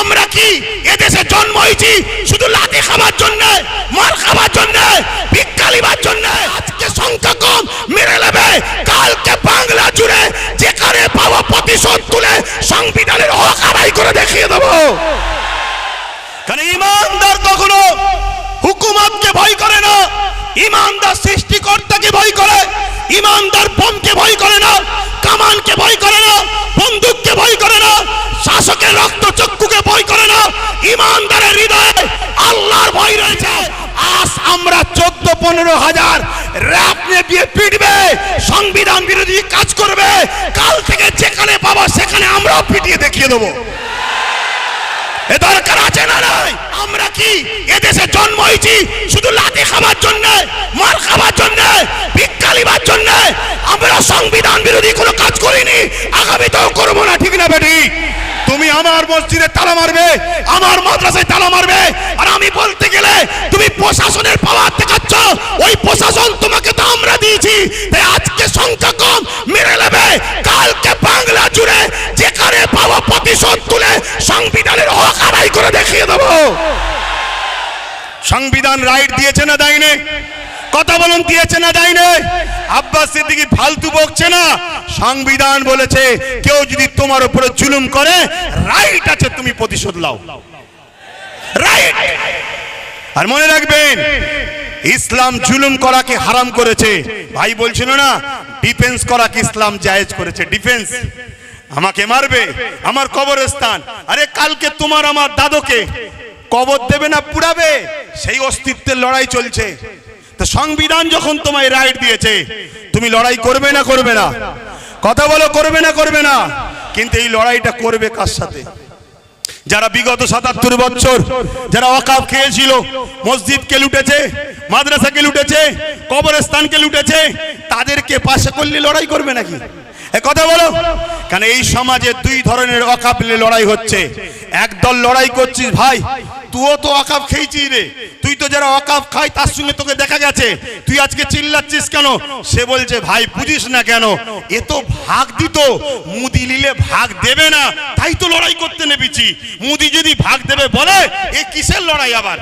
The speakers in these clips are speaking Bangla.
আমরা কি? এদেশে জন্ম হয়েছি শুধু লাঠি খাবার জন্য মার খাবার জন্য ভিক্ষালিবার জন্য। আজকে সংখ্যা কম, মেরে নেবে। কালকে বাংলা জুড়ে যেখানে পাওয়া প্রতিশোধ তুলে সংবিধানের হক আদায় করে দেখিয়ে দেবো। কারণ ইমানদার কখনো হুকুমতকে ভয় করে না, ইমানদার সৃষ্টিকর্তাকে ভয় করে, ইমানদার বোমকে ভয় করে না, কামানকে ভয় করে না, বন্দুককে ভয় করে না, শাসকের রক্ত না ইমানদারের হৃদয়ে আল্লাহর ভয় রয়েছে। আজ আমরা চোদ্দ, পনেরো হাজার র্যাপ নিয়ে দিয়ে পিটবে, সংবিধান বিরোধী কাজ করবে। কাল থেকে যেখানে পাবা সেখানে আমরাও পিটিয়ে দেখিয়ে দেবো। এ দরকার আছে না নাই? আমরা কি এদেশে জন্ম হয়েছি শুধু লাঠি খাবার জন্য, মার খাবার জন্য ভিক্ষালিবার জন্য? আমরা সংবিধান বিরোধী কোনো কাজ করিনি, আগামীতেও করব না, ঠিক না, বেটি? তুমি আমার মসজিদে তালা মারবে, আমার মাদ্রাসায় তালা মারবে। আর আমি বলতে গেলে, তুমি প্রশাসনের পাওয়ার দেখাচ্ছ ওই প্রশাসন তোমাকে তো আমরা দিয়েছি। আজকে সংখ্যা কম মেরে নেবে। কালকে বাংলা জুড়ে যেখানে পাওয়া প্রতিশোধ তুলে সংবিধানের হক আদায় করে দেখিয়ে দেবো। সংবিধান রাইট দিয়েছে না দেয়নি? কথা বলুন দিয়েছে না দেয়নি আব্বাস সিদ্দিকী ফালতু বকছে না। সংবিধান বলেছে, কেউ যদি তোমার উপরে জুলুম করে রাইট আছে, তুমি প্রতিশোধ লাও রাইট আর মনে রাখবেন, ইসলাম জুলুম করাকে হারাম করেছে। ভাই বলছিল না ডিফেন্স করাকে ইসলাম জায়েজ করেছে। ডিফেন্স আমাকে মারবে, আমার কবরস্থান। আরে কালকে তোমার আমার দাদুকে কবর দেবে না পুড়াবে? সেই অস্তিত্বের লড়াই চলছে। তো সংবিধান যখন তোমায় রাইট দিয়েছে, তুমি লড়াই করবে না করবে না? কথা বলো, করবে না করবে না? কিন্তু এই লড়াইটা করবে কার সাথে? যারা বিগত সাতাত্তর বছর যারা অকাপ খেয়েছিল, মসজিদকে লুটেছে, মাদ্রাসাকে লুটেছে, কবরস্থানকে লুটেছে, তাদেরকে পাশে করলে লড়াই করবে নাকি? কথা বলো। কারণ এই সমাজে দুই ধরনের অকাপলে লড়াই হচ্ছে। একদল লড়াই করছিস, ভাই, তুইও তো অকাপ খেয়েছিস রে। তুই তো যারা অকাপ খাই তার সঙ্গে তোকে দেখা গেছে। তুই আজকে চিল্লাচ্ছিস কেন? সে বলছে, ভাই, বুঝিস না কেন? এ তো ভাগ দিত। মুদি নিলে ভাগ দেবে না। তাই তো লড়াই করতে নেবেছি মুদি যদি ভাগ দেবে, বলে, এ কিসের লড়াই আবার?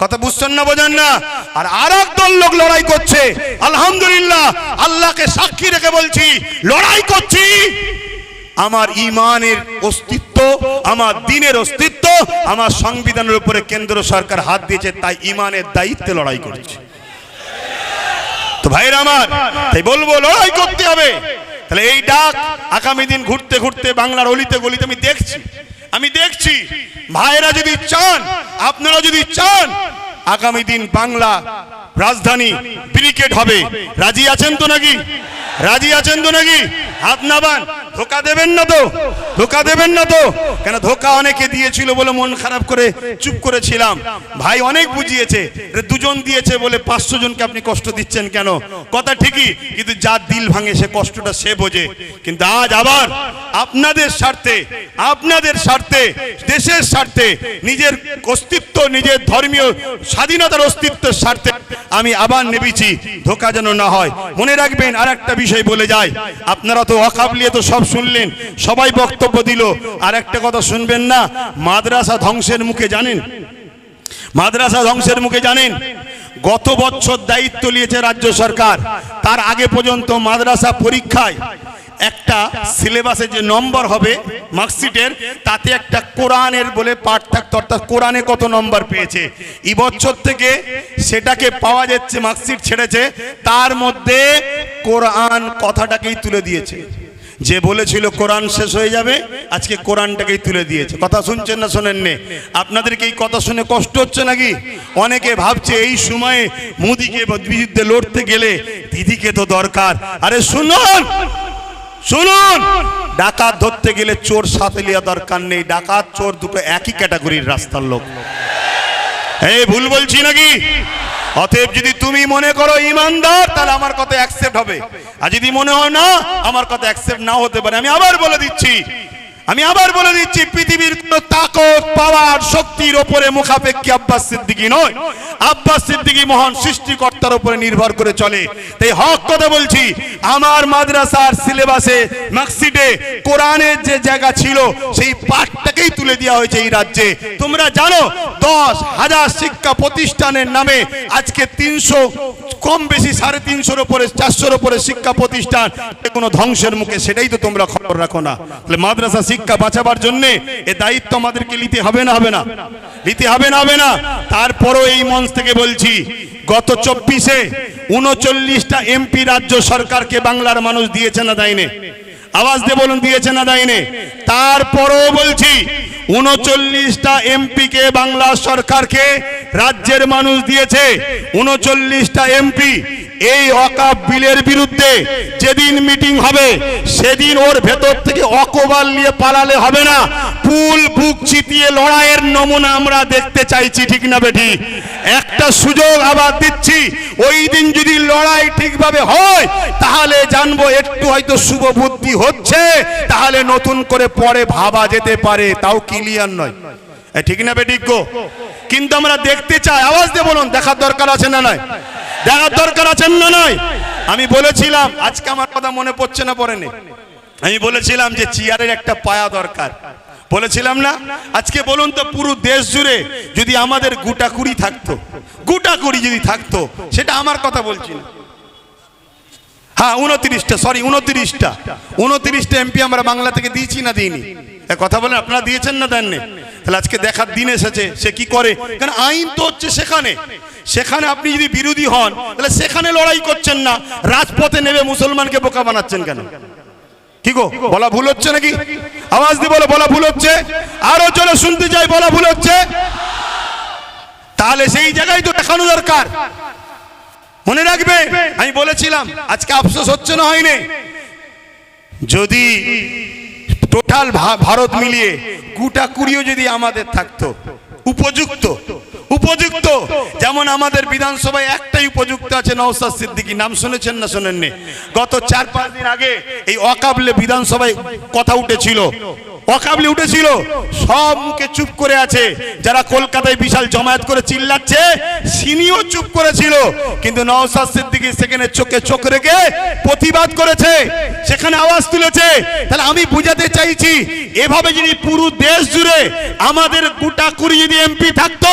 কথা বুঝছেন না, বোঝেন না? আর আর দল লোক লড়াই করছে। আলহামদুলিল্লাহ, আল্লাহকে সাক্ষী রেখে বলছি, লড়াই করছি। আমার ইমানের অস্তিত্ব, আমার দিনের অস্তিত্ব, আমার সংবিধানের উপরে কেন্দ্র সরকার হাত দিয়েছে, তাই ইমানের দায়িত্বে লড়াই করছে। তো ভাইরা আমার, তাই বলব, লড়াই করতে হবে। তাহলে এই ডাক আগামী দিন ঘুরতে ঘুরতে বাংলার অলিতে গলিতে আমি দেখছি। আমি দেখছি ভাইরা যদি চান, আপনারা যদি চান, আগামী দিন বাংলা রাজধানী ব্রিকেট হবে। রাজি আছেন তো নাকি? রাজি আছেন তো নাকি? হাত নাবান ধোকা দেবেন না তো, ধোকা দেবেন না তো। কেন ধোকা অনেকে দিয়েছিল বলে মন খারাপ করে চুপ করেছিলাম। ভাই অনেক বুঝিয়েছে দুজন দিয়েছে বলে পাঁচশো জনকে আপনি কষ্ট দিচ্ছেন কেন? কথা ঠিকই, কিন্তু যার দিল ভাঙে সে কষ্টটা সে বোঝে। কিন্তু আজ আবার আপনাদের স্বার্থে আপনাদের স্বার্থে, দেশের স্বার্থে, নিজের অস্তিত্ব, নিজের ধর্মীয় স্বাধীনতার অস্তিত্বের স্বার্থে আমি আবার নেবেছি ধোকা যেন না হয়। মনে রাখবেন আর একটা বিষয় বলে যায় আপনারা তো অকাবলিয়ে তো সব শুনলেন, সবাই বক্তব্য দিল। আর একটা কথা শুনবেন না, মাদ্রাসা ধ্বংসের মুখে জানেন? মাদ্রাসা ধ্বংসের মুখে জানেন? গত বছর দায়িত্ব নিয়েছে রাজ্য সরকার। তার আগে পর্যন্ত মাদ্রাসা পরীক্ষায় একটা সিলেবাসে যে নম্বর হবে মার্কশিটের, তাতে একটা কোরআনের বলে পাঠ থাকতো, অর্থাৎ কোরআনে কত নম্বর পেয়েছে। এই বছর থেকে সেটাকে পাওয়া যাচ্ছে, মার্কশিট ছেড়েছে, তার মধ্যে কোরআন কথাটাকেই তুলে দিয়েছে। যে বলেছিল কোরআন শেষ হয়ে যাবে, আজকে কোরআনটাকেই তুলে দিয়েছে। কথা শুনছেন না শোনেন নে আপনাদেরকে এই কথা শুনে কষ্ট হচ্ছে নাকি? অনেকে ভাবছে এই সময়ে মোদিকে বিরুদ্ধে লড়তে গেলে দিদিকে তো দরকার। আরে শুনুন! শুনুন, ডাকাত ধরতে গেলে চোর সাথে লিয়া দরকার নেই। ডাকাত, চোর দুটো একই ক্যাটাগরির রাস্তার লোক। এই ভুল বলছি নাকি? অতএব যদি তুমি মনে করো ইমানদার, তাহলে আমার কথা অ্যাকসেপ্ট হবে। আর যদি মনে হয় না, আমার কথা অ্যাকসেপ্ট নাও হতে পারে। আমি আবার বলে দিচ্ছি। আমি আবার বলে দিচ্ছি, পৃথিবীর কোন তাকত পাওয়ার শক্তির ওপরে মুখাপেক্ষী আব্বাস সিদ্দিকী নয়। আব্বাস সিদ্দিকী মহান সৃষ্টিকর্তার উপরে নির্ভর করে চলে। তাই হক কথা বলছি, আমার মাদ্রাসার সিলেবাসে মার্কশিটে কোরআনের যে জায়গা ছিল, সেই পাঠটাকেই তুলে দেওয়া হয়েছে এই রাজ্যে। তোমরা জানো, দশ হাজার শিক্ষা প্রতিষ্ঠানের নামে আজকে তিনশো কম বেশি সাড়ে তিনশোর উপরে, চারশোর উপরে শিক্ষা প্রতিষ্ঠান কোনো ধ্বংসের মুখে, সেটাই তো তোমরা খবর রাখো না। তাহলে মাদ্রাসা শিক্ষা বাঁচাবার জন্য এ দায়িত্ব আমাদেরকে নিতে হবে না হবে না? নিতে হবে না হবে না? তারপরও এই মঞ্চ থেকে বলছি, গত চব্বিশে উনচল্লিশটা এমপি রাজ্য সরকারকে বাংলার মানুষ দিয়েছে না দেয়নি? আওয়াজ দিয়ে বলুন, দিয়েছে না দেয়নি? তারপরও বলছি উনচল্লিশটা এমপি কে বাংলা সরকারকে রাজ্যের মানুষ দিয়েছে। উনচল্লিশটা এমপি এই অকাপ বিলের বিরুদ্ধে যেদিন মিটিং হবে, সেদিন ওর ভেতর থেকে অকবাল নিয়ে পালালে হবে না। পুল, বুক চিতিয়ে লড়াইয়ের নমুনা আমরা দেখতে চাইছি, ঠিক না বেঠি? একটা সুযোগ আবার দিচ্ছি, ওই দিন যদি লড়াই ঠিকভাবে হয়, তাহলে জানব একটু হয়তো শুভ বুদ্ধি হচ্ছে, তাহলে নতুন করে পরে ভাবা যেতে পারে, তাও ক্লিয়ার নয়। ঠিক না বেঠিক গো? কিন্তু আমরা দেখতে চাই, আওয়াজ দিয়ে বলুন, দেখার দরকার আছে না নয় দেখার দরকার আছে না নয় আমি বলেছিলাম, আজকে আমার কথা মনে পড়ছে না পড়েনি। আমি বলেছিলাম যে চেয়ারের একটা পায়া দরকার। বলেছিলাম না? আজকে বলুন তো, পুরো দেশ জুড়ে যদি আমাদের গুটা কুড়ি থাকতো, গুটা কুড়ি যদি থাকতো, সেটা আমার কথা বলছি না। হ্যাঁ উনত্রিশটা সরি উনত্রিশটা। উনত্রিশটা এমপি আমরা বাংলা থেকে দিয়েছি না দিইনি? কথা বলেন, আপনারা দিয়েছেন না দেননি? তাহলে আজকে দেখার দিন এসেছে, সে কি করে? কারণ আইন তো হচ্ছে সেখানে। সেখানে আপনি যদি বিরোধী হন, তাহলে সেখানে লড়াই করছেন না। রাজপথে নেবে মুসলমানকে বোকা বানাচ্ছেন কেন? কি গো, বলা ভুল হচ্ছে নাকি? আওয়াজ দিয়ে বলো, বলা ভুল হচ্ছে? আরও চলো শুনতে চাই, বলা ভুল হচ্ছে? তাহলে সেই জায়গায় তো দেখানো দরকার। মনে রাখবে, আমি বলেছিলাম, আজকে আফসোস হচ্ছে না হয়নি। যদি টোটাল ভারত মিলিয়ে গুটা কুড়িও যদি আমাদের থাকতো উপযুক্ত উপযুক্ত। যেমন আমাদের বিধানসভায় একটাই উপযুক্ত আছে নওসাদ সিদ্দিকী। নাম শুনেছেন না শোনেননি? গত চার পাঁচ দিন আগে এই অকাবলে বিধানসভায় কথা উঠেছিল। অকাবলে উঠেছিল। সব মুখে চুপ করে আছে। যারা কলকাতায় বিশাল জমায়েত করে চিল্লাচ্ছে সিনিও চুপ করেছিল। কিন্তু নওসাদ সিদ্দিকী সেখানে চোখে চোখ রেখে প্রতিবাদ করেছে। সেখানে আওয়াজ তুলেছে। তাহলে আমি বুঝাতে চাইছি এভাবে যদি পুরো দেশ জুড়ে আমাদের গোটা কুড়ি যদি এমপি থাকতো,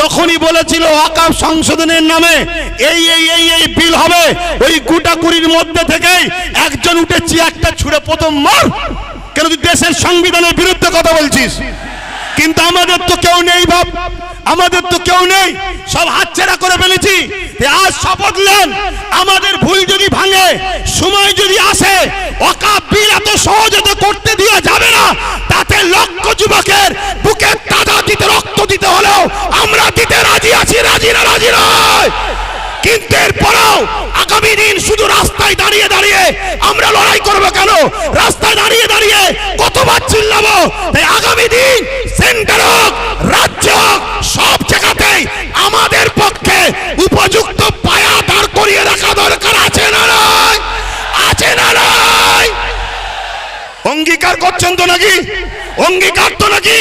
যখনই বলেছিল ওয়াকাফ সংশোধনের নামে, এই এই এই এই বিল হবে, ওই গোটা কুড়ির মধ্যে থেকেই একজন উঠেছি, একটা ছুড়ে প্রথম মার। কেন তুই দেশের সংবিধানের বিরুদ্ধে কথা বলছিস? কিন্তু আমাদের তো কেউ নেই বাপ। আমাদের তো কেউ নেই। সব হাতছেড়া করে ফেলেছি। আজ শপথ নেন। আমাদের ভুল যদি ভাঙে, সময় যদি আসে, অকাপ এত সহজে তো করতে দেওয়া যাবে না। তাতে লক্ষ যুবকের বুকে তাজা দিতে, রক্ত দিতে হলেও আমরা দিতে রাজি আছি। রাজি না, রাজি নয়। কিন্তু এরপরেও আগামী দিন শুধু রাস্তায় দাঁড়িয়ে দাঁড়িয়ে আমরা লড়াই করব কেন? রাস্তায় দাঁড়িয়ে দাঁড়িয়ে কতবার চিল্লাবো। তাই আগামী দিন সেন্টার হোক, রাজ্য হোক, সব জায়গাতেই আমাদের পক্ষে উপযুক্ত পায়া দাঁড় করিয়ে রাখা দরকার। আছে না নয় আছে না নয় অঙ্গীকার করছেন তো নাকি? অঙ্গীকার তো নাকি?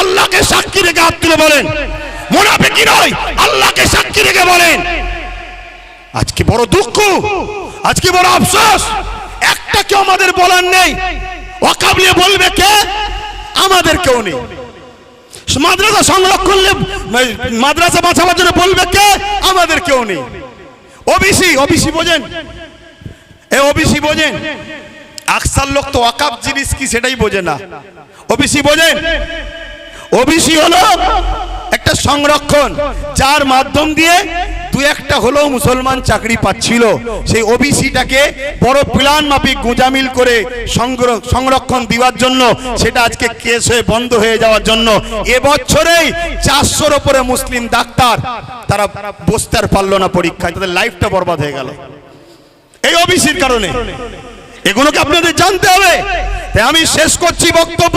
আল্লাহকে সাক্ষী রেখে হাত তুলে বলেন। মোনাফেকি নয়, আল্লাহকে সাক্ষী রেখে বলেন। আজকে বড় দুঃখ? আজকে বড় আফসোস? একটা কেউ আমাদের বলার নেই। অকাবলিয়ে বলবে কে? আমাদের কেউ নেই। মাদ্রাসা সংরক্ষণ মাদ্রাসা বাঁচাবার জন্য বলবে কে? আমাদের কেউ নেই। ওবিসি ওবিসি বোঝেন? এ ওবিসি বোঝেন? আকসার লোক তো অকাপ জিনিস কি সেটাই বোঝে না। ওবিসি বোঝেন? ওবিসি হলো একটা সংরক্ষণ, যার মাধ্যম দিয়ে দু একটা হলেও মুসলমান চাকরি পাচ্ছিল। সেই ওবিসিটাকে বড় প্ল্যান মাফিক গুজামিল করে সংরক্ষণ দেওয়ার জন্য, সেটা আজকে কেস হয়ে বন্ধ হয়ে যাওয়ার জন্য। এবছরেই চারশোর ওপরে মুসলিম ডাক্তার তারা বসতে পারল না পরীক্ষায়, তাদের লাইফটা বরবাদ হয়ে গেল। এই ওবিসির কারণে। এগুলোকে আপনাদের জানতে হবে। আমি শেষ করছি বক্তব্য।